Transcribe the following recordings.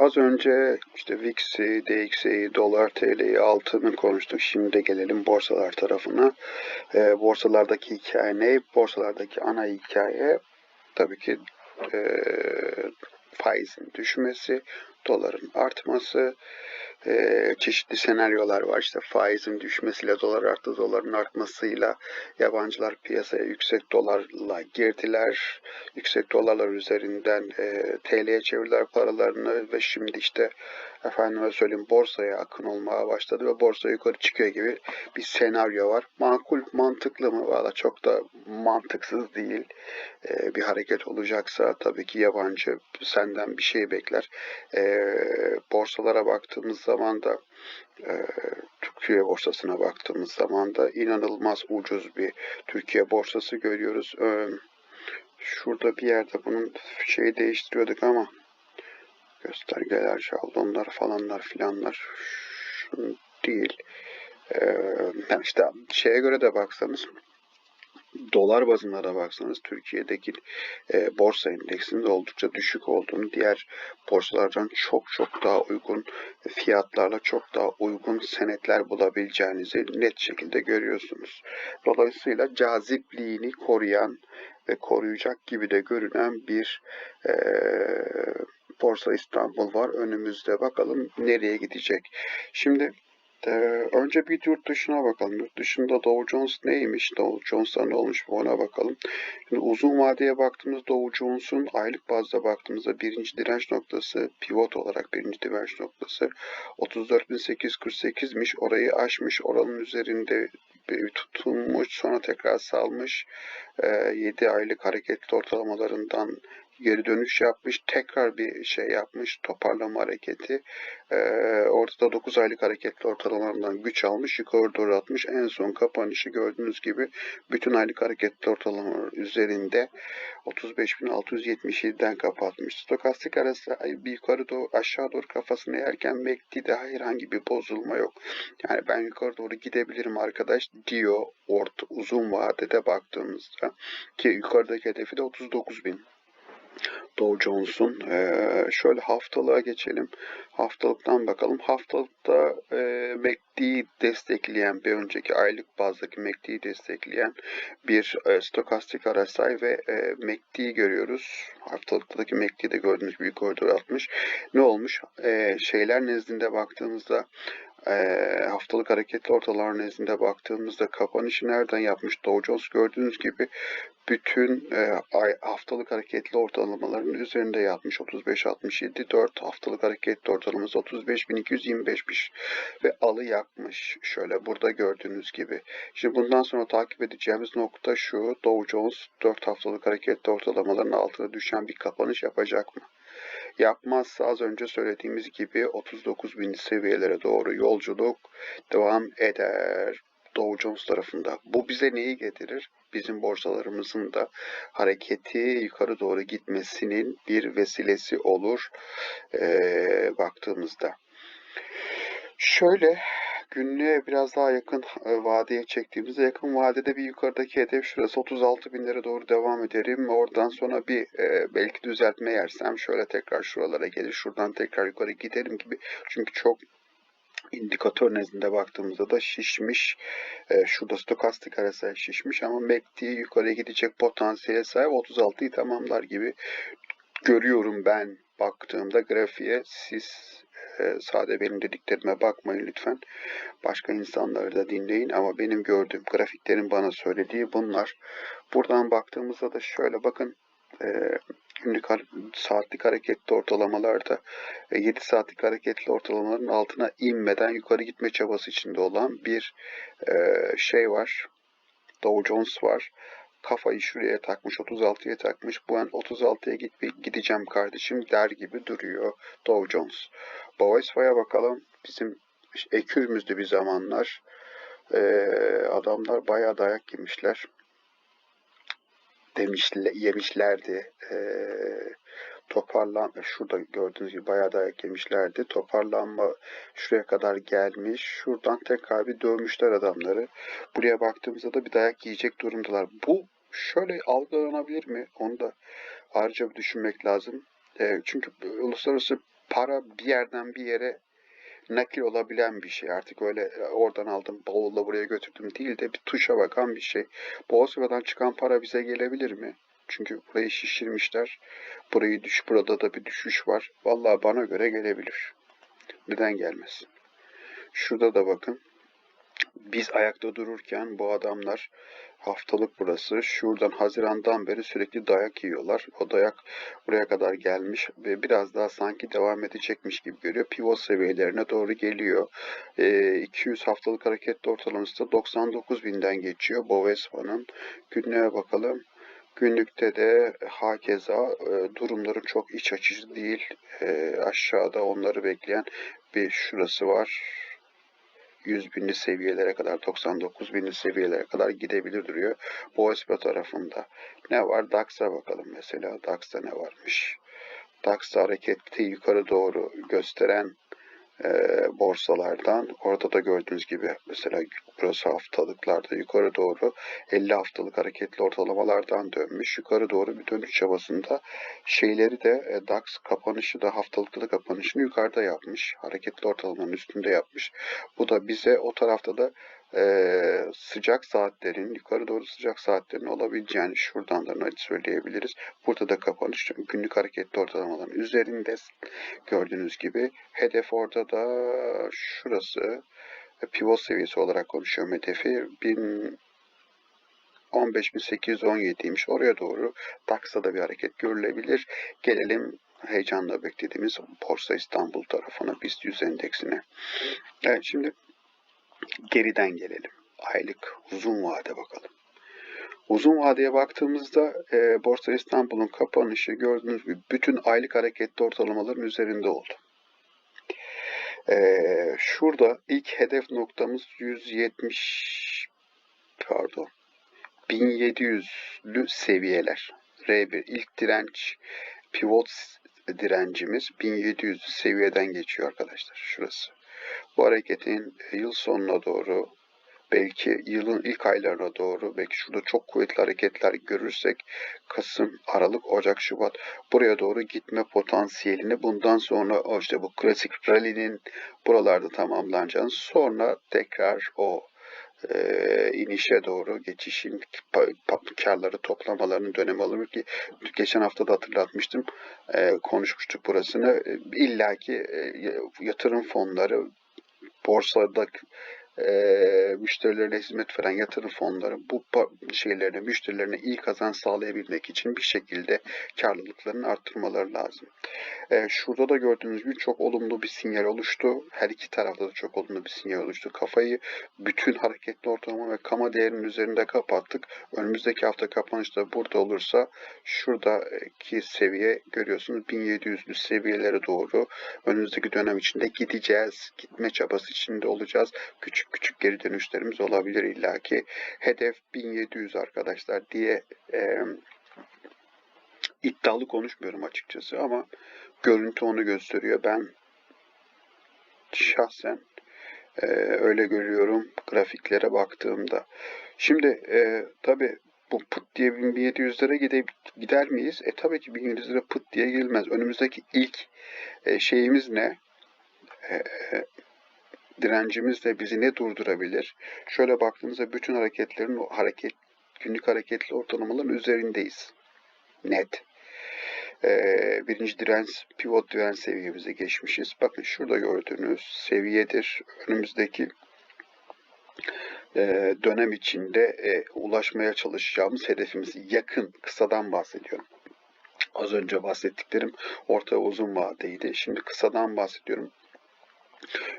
az önce işte VIX'i, DX'i, dolar, TL'yi, altını konuştuk. Şimdi de gelelim borsalar tarafına. E, borsalardaki hikaye ne? Borsalardaki ana hikaye tabii ki e, faizin düşmesi, doların artması, e, çeşitli senaryolar var. İşte faizin düşmesiyle dolar arttı, doların artmasıyla yabancılar piyasaya yüksek dolarla girdiler. Yüksek dolarlar üzerinden e, TL'ye çevirdiler paralarını ve şimdi işte efendime söyleyeyim borsaya akın olmaya başladı ve borsa yukarı çıkıyor gibi bir senaryo var. Makul, mantıklı mı? Valla çok da mantıksız değil. E, bir hareket olacaksa tabii ki yabancı senden bir şey bekler. E, borsalara baktığımız zaman da e, Türkiye borsasına baktığımız zaman da inanılmaz ucuz bir Türkiye borsası görüyoruz. E, şurada bir yerde bunun şeyi değiştiriyorduk ama göstergeler, şablonlar falanlar filanlar değil. Ee, yani işte şeye göre de baksanız dolar bazında da baksanız Türkiye'deki e, borsa endeksinin de oldukça düşük olduğunu, diğer borsalardan çok çok daha uygun fiyatlarla çok daha uygun senetler bulabileceğinizi net şekilde görüyorsunuz. Dolayısıyla cazipliğini koruyan ve koruyacak gibi de görünen bir e, Borsa İstanbul var önümüzde. Bakalım nereye gidecek. Şimdi ee, önce bir yurt dışına bakalım. Yurt dışında Dow Jones neymiş? Dow Jones'ta ne olmuş ona bakalım. Şimdi uzun vadeye baktığımız Dow Jones'un aylık bazda baktığımızda birinci direnç noktası pivot olarak birinci direnç noktası 34.848'miş. Orayı aşmış. Oranın üzerinde tutunmuş. Sonra tekrar salmış. Ee, 7 aylık hareketli ortalamalarından geri dönüş yapmış. Tekrar bir şey yapmış. Toparlama hareketi. Ee, ortada 9 aylık hareketli ortalamalarından güç almış. Yukarı doğru atmış. En son kapanışı gördüğünüz gibi bütün aylık hareketli ortalamalar üzerinde 35.677'den kapatmış. Stokastik arası bir yukarı doğru aşağı doğru kafasını yerken MACD'de herhangi bir bozulma yok. Yani ben yukarı doğru gidebilirim arkadaş diyor orta uzun vadede baktığımızda ki yukarıdaki hedefi de 39.000. Dow Jones'un. Ee, şöyle haftalığa geçelim. Haftalıktan bakalım. Haftalıkta e, MACD'yi destekleyen bir önceki aylık bazdaki MACD'yi destekleyen bir e, stokastik RSI ve e, MACD'yi görüyoruz. Haftalıktaki MACD'yi de gördüğünüz gibi yukarı atmış. Ne olmuş? E, şeyler nezdinde baktığımızda e, haftalık hareketli ortalama nezdinde baktığımızda kapanışı nereden yapmış? Dow Jones gördüğünüz gibi bütün e, haftalık hareketli ortalamaların üzerinde yatmış 35-67 4 haftalık hareketli ortalaması 35.225'miş ve alı yakmış şöyle burada gördüğünüz gibi. Şimdi bundan sonra takip edeceğimiz nokta şu Dow Jones 4 haftalık hareketli ortalamaların altına düşen bir kapanış yapacak mı? Yapmazsa az önce söylediğimiz gibi 39.000 seviyelere doğru yolculuk devam eder. Dow Jones tarafında. Bu bize neyi getirir? Bizim borsalarımızın da hareketi yukarı doğru gitmesinin bir vesilesi olur ee, baktığımızda. Şöyle günlüğe biraz daha yakın e, vadeye çektiğimizde yakın vadede bir yukarıdaki hedef şurası 36 binlere doğru devam ederim. Oradan sonra bir e, belki düzeltme yersem şöyle tekrar şuralara gelir. Şuradan tekrar yukarı giderim gibi. Çünkü çok indikatör nezdinde baktığımızda da şişmiş. E, şurada stokastik arası şişmiş ama MACD yukarıya gidecek potansiyele sahip 36'yı tamamlar gibi görüyorum ben baktığımda grafiğe. Siz e, sade benim dediklerime bakmayın lütfen. Başka insanları da dinleyin ama benim gördüğüm grafiklerin bana söylediği bunlar. Buradan baktığımızda da şöyle bakın e, günlük saatlik hareketli ortalamalarda 7 e, saatlik hareketli ortalamaların altına inmeden yukarı gitme çabası içinde olan bir e, şey var. Dow Jones var. Kafayı şuraya takmış, 36'ya takmış. Bu an 36'ya git, gideceğim kardeşim der gibi duruyor Dow Jones. Boğazfa'ya bakalım. Bizim ekürümüzdü bir zamanlar. Ee, adamlar bayağı dayak yemişler demişler, yemişlerdi. E, toparlan şurada gördüğünüz gibi bayağı dayak yemişlerdi. Toparlanma şuraya kadar gelmiş. Şuradan tekrar bir dövmüşler adamları. Buraya baktığımızda da bir dayak yiyecek durumdalar. Bu şöyle algılanabilir mi? Onu da ayrıca bir düşünmek lazım. E, çünkü uluslararası para bir yerden bir yere nakil olabilen bir şey. Artık öyle e, oradan aldım bavulla buraya götürdüm değil de bir tuşa bakan bir şey. Bosva'dan çıkan para bize gelebilir mi? Çünkü burayı şişirmişler. Burayı düş, burada da bir düşüş var. Vallahi bana göre gelebilir. Neden gelmesin? Şurada da bakın. Biz ayakta dururken bu adamlar haftalık burası. Şuradan Haziran'dan beri sürekli dayak yiyorlar. O dayak buraya kadar gelmiş ve biraz daha sanki devam edecekmiş gibi görüyor. Pivot seviyelerine doğru geliyor. E, 200 haftalık hareketli ortalaması da 99 binden geçiyor. Bovesva'nın günlüğe bakalım. Günlükte de hakeza e, durumları çok iç açıcı değil. E, aşağıda onları bekleyen bir şurası var. 100 binli seviyelere kadar 99 binli seviyelere kadar gidebilir duruyor. Boğazpa tarafında. Ne var? DAX'a bakalım mesela. DAX'ta ne varmış? DAX'ta hareketi yukarı doğru gösteren e, borsalardan. Orada da gördüğünüz gibi mesela burası haftalıklarda yukarı doğru 50 haftalık hareketli ortalamalardan dönmüş. Yukarı doğru bir dönüş çabasında şeyleri de e, DAX kapanışı da haftalıkta da kapanışını yukarıda yapmış. Hareketli ortalamanın üstünde yapmış. Bu da bize o tarafta da e, sıcak saatlerin, yukarı doğru sıcak saatlerin olabileceğini şuradan da net söyleyebiliriz. Burada da kapanış günlük hareketli ortalamaların üzerinde gördüğünüz gibi. Hedef orada da şurası pivot seviyesi olarak konuşuyorum hedefi. 1000 15.817'ymiş. Oraya doğru DAX'ta da bir hareket görülebilir. Gelelim heyecanla beklediğimiz Borsa İstanbul tarafına, BIST 100 endeksine. Evet şimdi geriden gelelim. Aylık uzun vade bakalım. Uzun vadeye baktığımızda e, Borsa İstanbul'un kapanışı gördüğünüz gibi bütün aylık hareketli ortalamaların üzerinde oldu. E, şurada ilk hedef noktamız 170 pardon 1700'lü seviyeler. R1 ilk direnç pivot direncimiz 1700 seviyeden geçiyor arkadaşlar. Şurası. Bu hareketin yıl sonuna doğru belki yılın ilk aylarına doğru belki şurada çok kuvvetli hareketler görürsek Kasım, Aralık, Ocak, Şubat buraya doğru gitme potansiyelini bundan sonra işte bu klasik rally'nin buralarda tamamlanacağını sonra tekrar o e, inişe doğru geçişin karları toplamalarının dönemi olur ki geçen hafta da hatırlatmıştım. E, konuşmuştuk burasını. E, illaki e, yatırım fonları borsada e, müşterilerine hizmet veren yatırım fonları bu şeylerine, müşterilerine iyi kazanç sağlayabilmek için bir şekilde karlılıklarını arttırmaları lazım. E, şurada da gördüğünüz gibi çok olumlu bir sinyal oluştu. Her iki tarafta da çok olumlu bir sinyal oluştu. Kafayı bütün hareketli ortalama ve kama değerinin üzerinde kapattık. Önümüzdeki hafta kapanışta burada olursa şuradaki seviye görüyorsunuz 1700'lü seviyelere doğru önümüzdeki dönem içinde gideceğiz. Gitme çabası içinde olacağız. Küçük küçük geri dönüşlerimiz olabilir illaki. Hedef 1700 arkadaşlar diye e, iddialı konuşmuyorum açıkçası ama görüntü onu gösteriyor. Ben şahsen e, öyle görüyorum grafiklere baktığımda. Şimdi e, tabi bu pıt diye 1700'lere gide, gider miyiz? E tabii ki 1700'lere pıt diye gelmez. Önümüzdeki ilk e, şeyimiz ne? Direncimiz de bizi ne durdurabilir? Şöyle baktığımızda bütün hareketlerin hareket günlük hareketli ortalamaların üzerindeyiz. Net. Ee, birinci direnç pivot direnç seviyemize geçmişiz. Bakın şurada gördüğünüz seviyedir. Önümüzdeki e, dönem içinde e, ulaşmaya çalışacağımız hedefimiz yakın, kısadan bahsediyorum. Az önce bahsettiklerim orta uzun vadeydi. Şimdi kısadan bahsediyorum.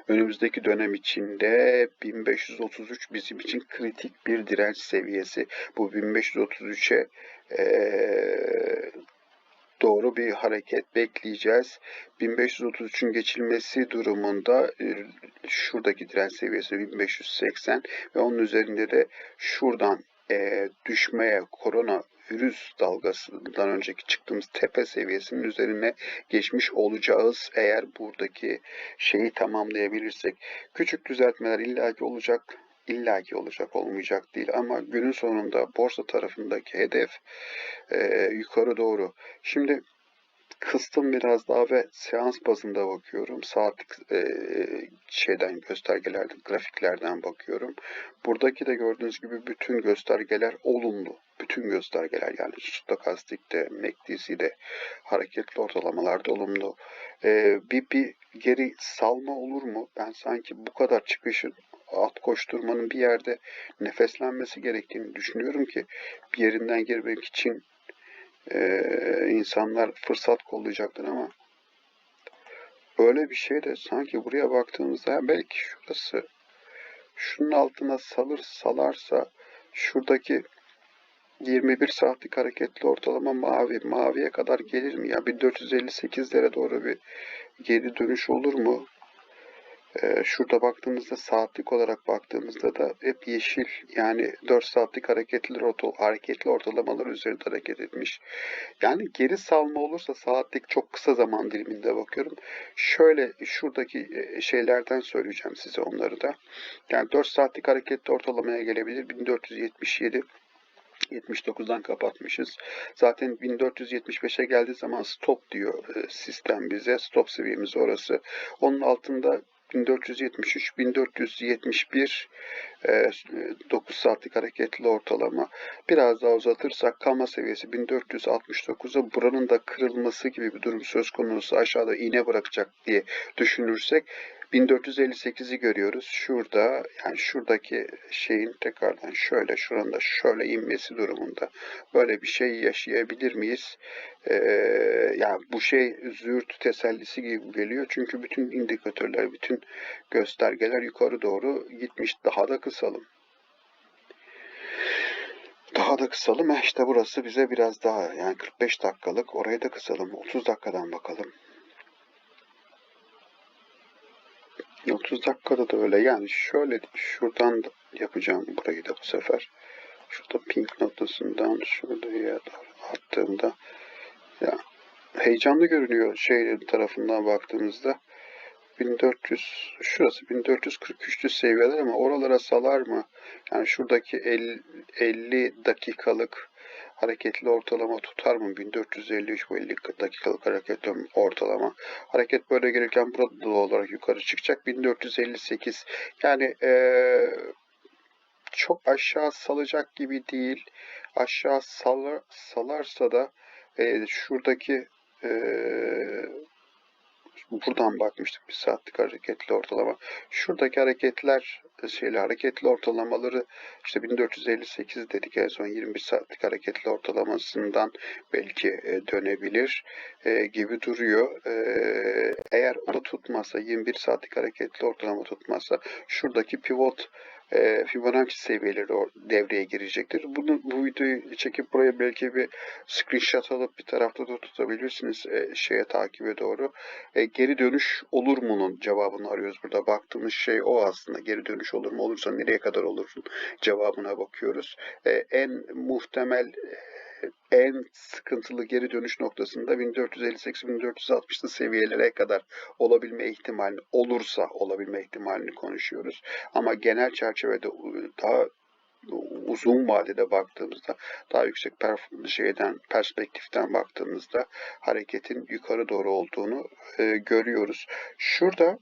Önümüzdeki dönem içinde 1533 bizim için kritik bir direnç seviyesi. Bu 1533'e ee, doğru bir hareket bekleyeceğiz. 1533'ün geçilmesi durumunda e, şuradaki direnç seviyesi 1580 ve onun üzerinde de şuradan e, düşmeye korona virüs dalgasından önceki çıktığımız tepe seviyesinin üzerine geçmiş olacağız. Eğer buradaki şeyi tamamlayabilirsek. Küçük düzeltmeler illaki olacak illaki olacak olmayacak değil ama günün sonunda borsa tarafındaki hedef e, yukarı doğru. Şimdi kıstım biraz daha ve seans bazında bakıyorum. Saatlik e, şeyden göstergelerden, grafiklerden bakıyorum. Buradaki de gördüğünüz gibi bütün göstergeler olumlu. Bütün göstergeler yani stokastikte, MACD'de, hareketli ortalamalarda olumlu. E, bir, bir geri salma olur mu? Ben sanki bu kadar çıkışın alt koşturmanın bir yerde nefeslenmesi gerektiğini düşünüyorum ki bir yerinden girmek için e, insanlar fırsat kollayacaktır ama öyle bir şey de sanki buraya baktığımızda belki şurası şunun altına salır salarsa şuradaki 21 saatlik hareketli ortalama mavi. Maviye kadar gelir mi ya? 1458'lere doğru bir geri dönüş olur mu? Ee, şurada baktığımızda saatlik olarak baktığımızda da hep yeşil yani 4 saatlik hareketli, ortal, hareketli ortalamalar üzerinde hareket etmiş. Yani geri salma olursa saatlik çok kısa zaman diliminde bakıyorum. Şöyle şuradaki e, şeylerden söyleyeceğim size onları da. Yani 4 saatlik hareketli ortalamaya gelebilir. 1477 79'dan kapatmışız. Zaten 1475'e geldiği zaman stop diyor e, sistem bize. Stop seviyemiz orası. Onun altında 1473, 1471 9 saatlik hareketli ortalama. Biraz daha uzatırsak kama seviyesi 1469'a buranın da kırılması gibi bir durum söz konusu aşağıda iğne bırakacak diye düşünürsek 1458'i görüyoruz. Şurada yani şuradaki şeyin tekrardan şöyle şuranda şöyle inmesi durumunda böyle bir şey yaşayabilir miyiz? Ee, yani bu şey züğürt tesellisi gibi geliyor. Çünkü bütün indikatörler, bütün göstergeler yukarı doğru gitmiş. Daha da kısalım. Daha da kısalım. İşte burası bize biraz daha yani 45 dakikalık. Orayı da kısalım. 30 dakikadan bakalım. 30 dakikada da öyle. Yani şöyle şuradan da yapacağım burayı da bu sefer. Şurada pink noktasından şuraya doğru attığımda ya heyecanlı görünüyor şeylerin tarafından baktığımızda. 1400 şurası 1443'lü seviyeler ama oralara salar mı? Yani şuradaki 50, 50 dakikalık hareketli ortalama tutar mı? 1453 bu 50 dakikalık hareketli ortalama. Hareket böyle gelirken burada olarak yukarı çıkacak. 1458 yani ee, çok aşağı salacak gibi değil. Aşağı salar, salarsa da e, şuradaki e, buradan bakmıştık bir saatlik hareketli ortalama. Şuradaki hareketler şeyle hareketli ortalamaları işte 1458 dedik en son 21 saatlik hareketli ortalamasından belki e, dönebilir e, gibi duruyor. E, eğer o tutmazsa 21 saatlik hareketli ortalama tutmazsa şuradaki pivot e, Fibonacci seviyeleri devreye girecektir. Bunu bu videoyu çekip buraya belki bir screenshot alıp bir tarafta da tutabilirsiniz e, şeye takibe doğru. E, geri dönüş olur mu'nun cevabını arıyoruz burada. Baktığımız şey o aslında. Geri dönüş olur mu? Olursa nereye kadar olur? Cevabına bakıyoruz. E, en muhtemel en sıkıntılı geri dönüş noktasında 1458-1460'lı seviyelere kadar olabilme ihtimali olursa olabilme ihtimalini konuşuyoruz. Ama genel çerçevede daha uzun vadede baktığımızda daha yüksek şeyden perspektiften baktığımızda hareketin yukarı doğru olduğunu e, görüyoruz. Şurada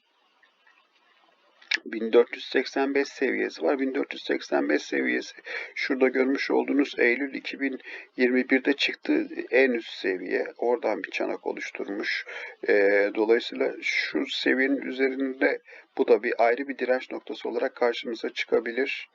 1485 seviyesi var. 1485 seviyesi şurada görmüş olduğunuz Eylül 2021'de çıktığı en üst seviye. Oradan bir çanak oluşturmuş. E, dolayısıyla şu seviyenin üzerinde bu da bir ayrı bir direnç noktası olarak karşımıza çıkabilir.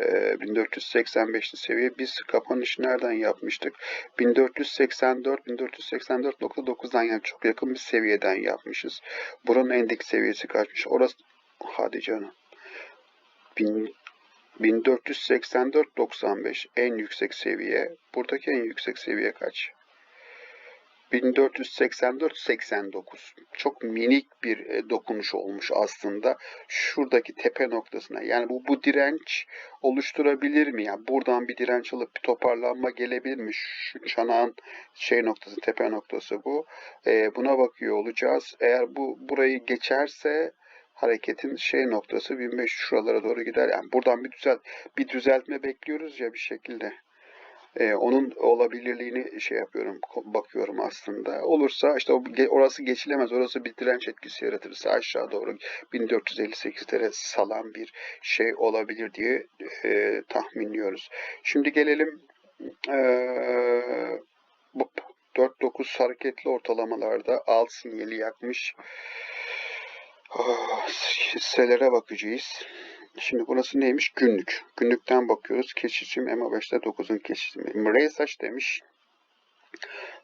1485'li seviye. Biz kapanışı nereden yapmıştık? 1484, 1484.9'dan yani çok yakın bir seviyeden yapmışız. Buranın endeks seviyesi kaçmış? Orası Hadi canım. 1484-95 en yüksek seviye. Buradaki en yüksek seviye kaç? 1484-89. Çok minik bir e, dokunuş olmuş aslında. Şuradaki tepe noktasına. Yani bu, bu direnç oluşturabilir mi? Yani buradan bir direnç alıp bir toparlanma gelebilir mi? Şu çanağın şey noktası, tepe noktası bu. E, buna bakıyor olacağız. Eğer bu burayı geçerse hareketin şey noktası 1500 şuralara doğru gider. Yani buradan bir düzelt bir düzeltme bekliyoruz ya bir şekilde. E, onun olabilirliğini şey yapıyorum, bakıyorum aslında. Olursa işte orası geçilemez, orası bir direnç etkisi yaratırsa aşağı doğru 1458'lere salan bir şey olabilir diye e, tahminliyoruz. Şimdi gelelim e, bu 4-9 hareketli ortalamalarda al sinyali yakmış ah, hisselere bakacağız. Şimdi burası neymiş? Günlük. Günlükten bakıyoruz. Kesişim MA5'te 9'un kesişimi. Reysaç demiş.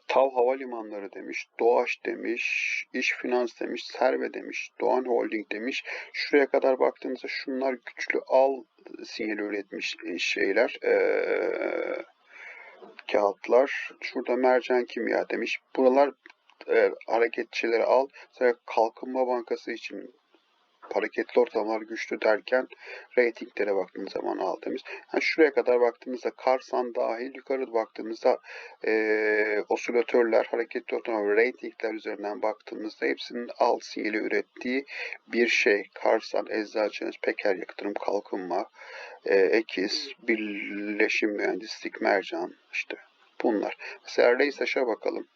Tav Havalimanları demiş. Doğaç demiş. İş Finans demiş. Serve demiş. Doğan Holding demiş. Şuraya kadar baktığınızda şunlar güçlü al sinyali üretmiş e, şeyler. Ee, kağıtlar. Şurada mercan kimya demiş. Buralar hareketçileri al. Mesela Kalkınma Bankası için hareketli ortamlar güçlü derken reytinglere baktığımız zaman aldığımız. Yani şuraya kadar baktığımızda Karsan dahil yukarı baktığımızda e, osilatörler, hareketli ortamlar reytingler üzerinden baktığımızda hepsinin al sinyali ürettiği bir şey. Karsan, Eczacınız, Peker Yatırım, Kalkınma, e, Ekiz, Birleşim Mühendislik, Mercan işte bunlar. Mesela Reysaş'a bakalım.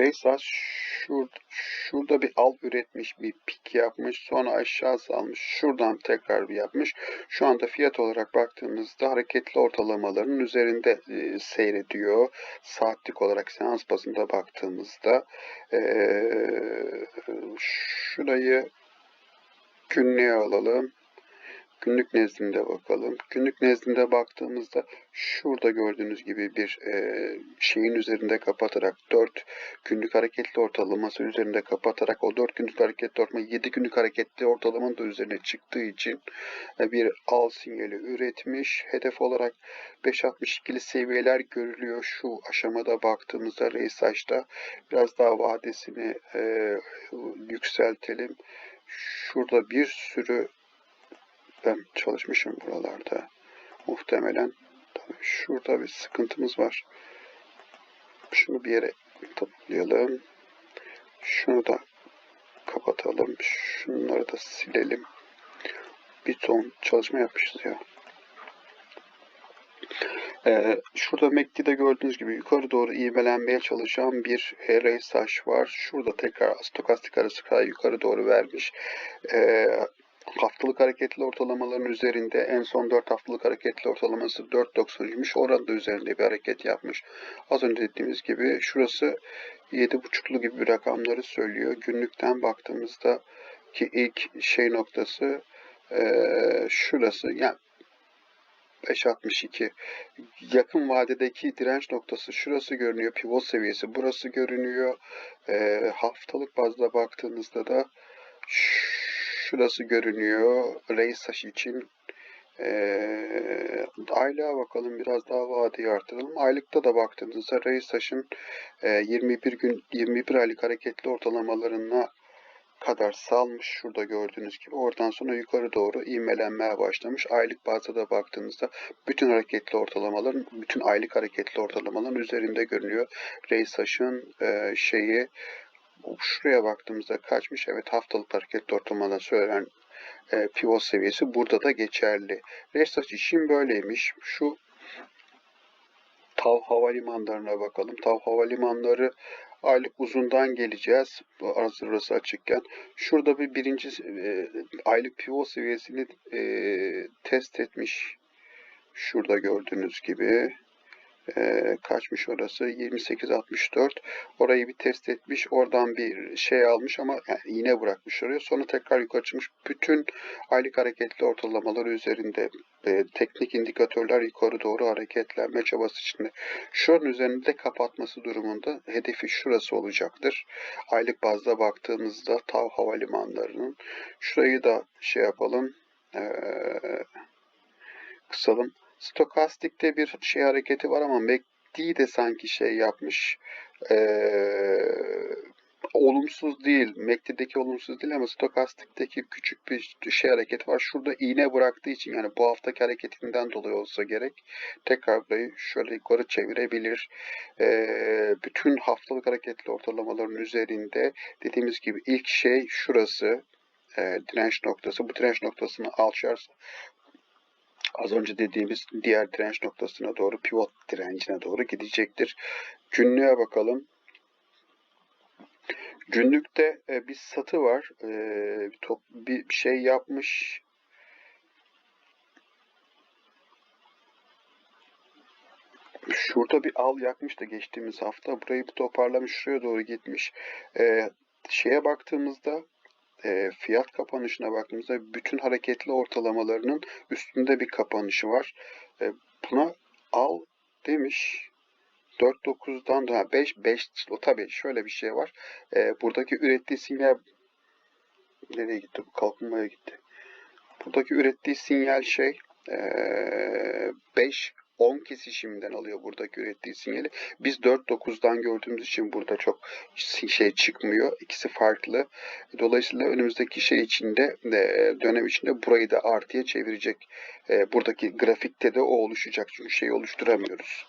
Reysas şur, şurada bir al üretmiş, bir pik yapmış, sonra aşağı salmış, şuradan tekrar bir yapmış. Şu anda fiyat olarak baktığımızda hareketli ortalamaların üzerinde e, seyrediyor. Saatlik olarak seans bazında baktığımızda e, şurayı günlüğe alalım. Günlük nezdinde bakalım. Günlük nezdinde baktığımızda şurada gördüğünüz gibi bir e, şeyin üzerinde kapatarak 4 günlük hareketli ortalaması üzerinde kapatarak o 4 günlük hareketli ortalama 7 günlük hareketli ortalamanın da üzerine çıktığı için e, bir al sinyali üretmiş. Hedef olarak 5.62'li seviyeler görülüyor. Şu aşamada baktığımızda Reysaç'ta biraz daha vadesini e, yükseltelim. Şurada bir sürü ben çalışmışım buralarda. Muhtemelen. Tabii şurada bir sıkıntımız var. Şunu bir yere toplayalım. Şunu da kapatalım. Şunları da silelim. Bir ton çalışma yapmışız ya. Ee, şurada MACD'de gördüğünüz gibi yukarı doğru ivmelenmeye çalışan bir RSH var. Şurada tekrar stokastik arası kadar yukarı doğru vermiş. Ee, haftalık hareketli ortalamaların üzerinde en son 4 haftalık hareketli ortalaması 4.93'müş. Orada üzerinde bir hareket yapmış. Az önce dediğimiz gibi şurası 7.5'lu gibi bir rakamları söylüyor. Günlükten baktığımızda ki ilk şey noktası ee, şurası yani 5.62 yakın vadedeki direnç noktası şurası görünüyor. Pivot seviyesi burası görünüyor. E, haftalık bazda baktığımızda da şurası görünüyor. Reis taşı için e, aylığa bakalım biraz daha vadeyi artıralım. Aylıkta da baktığımızda reis taşın e, 21 gün 21 aylık hareketli ortalamalarına kadar salmış şurada gördüğünüz gibi. Oradan sonra yukarı doğru ivmelenmeye başlamış. Aylık bazda da baktığınızda bütün hareketli ortalamaların, bütün aylık hareketli ortalamaların üzerinde görünüyor. Reysaş'ın e, şeyi şuraya baktığımızda kaçmış? Evet haftalık hareketli ortalamada söylenen e, pivot seviyesi burada da geçerli. Reysaş için böyleymiş. Şu Tav havalimanlarına bakalım. Tav havalimanları aylık uzundan geleceğiz. Arası açıkken. Şurada bir birinci e, aylık pivot seviyesini e, test etmiş. Şurada gördüğünüz gibi e, kaçmış orası? 28-64 orayı bir test etmiş oradan bir şey almış ama yani iğne bırakmış oraya. Sonra tekrar yukarı çıkmış. Bütün aylık hareketli ortalamalar üzerinde e, teknik indikatörler yukarı doğru hareketlenme çabası içinde. Şunun üzerinde kapatması durumunda hedefi şurası olacaktır. Aylık bazda baktığımızda Tav Havalimanları'nın. Şurayı da şey yapalım eee kısalım Stokastikte bir şey hareketi var ama MACD de sanki şey yapmış. Ee, olumsuz değil. MACD'deki olumsuz değil ama stokastikteki küçük bir şey hareket var. Şurada iğne bıraktığı için yani bu haftaki hareketinden dolayı olsa gerek tekrar burayı şöyle yukarı çevirebilir. Ee, bütün haftalık hareketli ortalamaların üzerinde dediğimiz gibi ilk şey şurası e, direnç noktası. Bu direnç noktasını alçarsa az önce dediğimiz diğer direnç noktasına doğru pivot direncine doğru gidecektir. Günlüğe bakalım. Günlükte e, bir satı var. E, bir, şey yapmış. Şurada bir al yakmış da geçtiğimiz hafta. Burayı bir toparlamış. Şuraya doğru gitmiş. E, şeye baktığımızda e, fiyat kapanışına baktığımızda bütün hareketli ortalamalarının üstünde bir kapanışı var. E, buna al demiş. 4.9'dan da 5 5 o tabii şöyle bir şey var. E, buradaki ürettiği sinyal nereye gitti bu kalkınmaya gitti. Buradaki ürettiği sinyal şey e, 5 10 kesişiminden alıyor buradaki ürettiği sinyali. Biz 4.9'dan gördüğümüz için burada çok şey çıkmıyor. İkisi farklı. Dolayısıyla önümüzdeki şey içinde e, dönem içinde burayı da artıya çevirecek. E, buradaki grafikte de o oluşacak. Çünkü şeyi oluşturamıyoruz.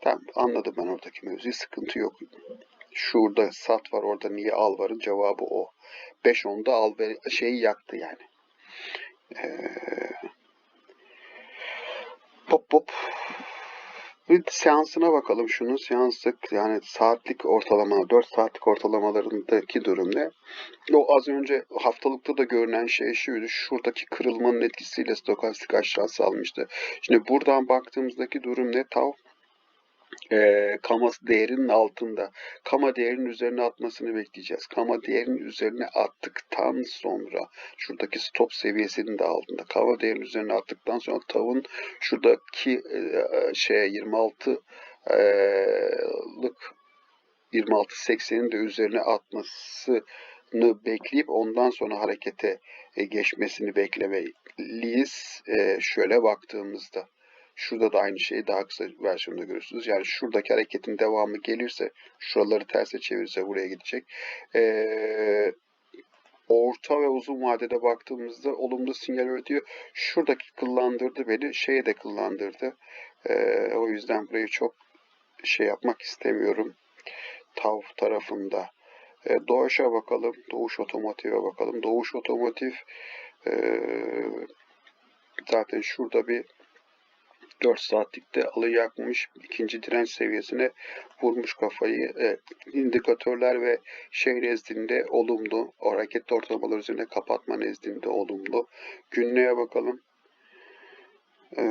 Tamam anladım ben oradaki mevzuyu. Sıkıntı yok. Şurada sat var orada niye al varın cevabı o. 5-10'da al ve şeyi yaktı yani. Eee Pop pop. Bir seansına bakalım şunun seanslık yani saatlik ortalama 4 saatlik ortalamalarındaki durum ne? O az önce haftalıkta da görünen şey şuydu. Şuradaki kırılmanın etkisiyle stokastik aşağı salmıştı. Şimdi buradan baktığımızdaki durum ne? Tav e, kama değerinin altında. Kama değerinin üzerine atmasını bekleyeceğiz. Kama değerinin üzerine attıktan sonra şuradaki stop seviyesinin de altında. Kama değerinin üzerine attıktan sonra tavın şuradaki e, şeye 26 e, lık 26.80'in de üzerine atmasını bekleyip ondan sonra harekete e, geçmesini beklemeliyiz. E, şöyle baktığımızda. Şurada da aynı şeyi daha kısa versiyonda görürsünüz. Yani şuradaki hareketin devamı gelirse, şuraları terse çevirirse buraya gidecek. Ee, orta ve uzun vadede baktığımızda olumlu sinyal ödüyor. Şuradaki kıllandırdı beni, şeye de kıllandırdı. Ee, o yüzden burayı çok şey yapmak istemiyorum. Tav tarafında. Ee, Doğuş'a bakalım. Doğuş Otomotiv'e bakalım. Doğuş Otomotiv e, zaten şurada bir 4 saatlikte alı yakmış. ikinci direnç seviyesine vurmuş kafayı. E, indikatörler ve şey nezdinde olumlu. Hareketli ortalamalar üzerine kapatma nezdinde olumlu. Günlüğe bakalım. E,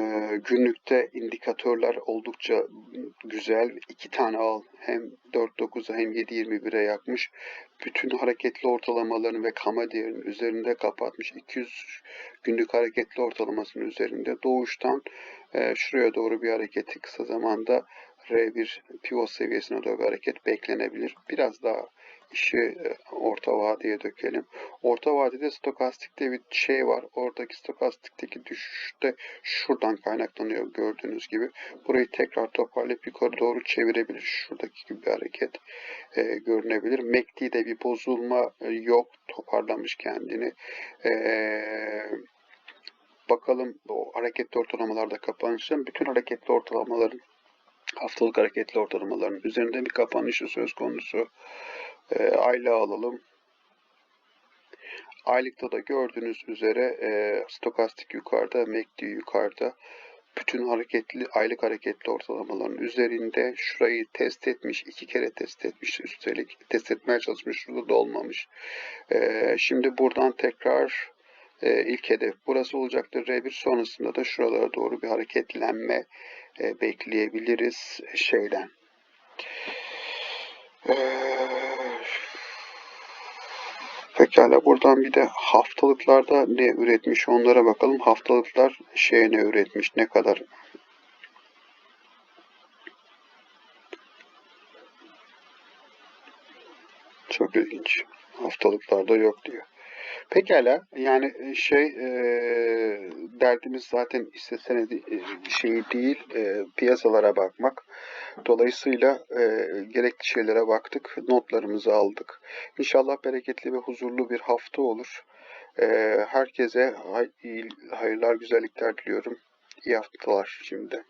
günlükte indikatörler oldukça güzel. iki tane al. Hem 4.9'a hem 7.21'e yakmış. Bütün hareketli ortalamaların ve kama değerinin üzerinde kapatmış. 200 günlük hareketli ortalamasının üzerinde. Doğuştan e, şuraya doğru bir hareketi kısa zamanda R1 pivot seviyesine doğru bir hareket beklenebilir. Biraz daha işi e, orta vadeye dökelim. Orta vadede stokastikte bir şey var. Oradaki stokastikteki düşüş de şuradan kaynaklanıyor gördüğünüz gibi. Burayı tekrar toparlayıp yukarı doğru çevirebilir. Şuradaki gibi bir hareket e, görünebilir. MACD'de bir bozulma e, yok. Toparlamış kendini. Eee bakalım o hareketli ortalamalarda kapanışın bütün hareketli ortalamaların haftalık hareketli ortalamaların üzerinde bir kapanışı söz konusu. E, aylığı alalım. Aylıkta da gördüğünüz üzere e, stokastik yukarıda, MACD yukarıda. Bütün hareketli aylık hareketli ortalamaların üzerinde şurayı test etmiş. iki kere test etmiş üstelik. Test etmeye çalışmış. Şurada da olmamış. E, şimdi buradan tekrar e, ilk hedef burası olacaktır. R1 sonrasında da şuralara doğru bir hareketlenme e, bekleyebiliriz şeyden. E, pekala buradan bir de haftalıklarda ne üretmiş onlara bakalım. Haftalıklar şey ne üretmiş ne kadar Çok ilginç. Haftalıklarda yok diyor. Pekala yani e, şey e, derdimiz zaten hisse senedi şeyi değil e, piyasalara bakmak. Dolayısıyla e, gerekli şeylere baktık, notlarımızı aldık. İnşallah bereketli ve huzurlu bir hafta olur. E, herkese hay, hayırlar, güzellikler diliyorum. İyi haftalar şimdi.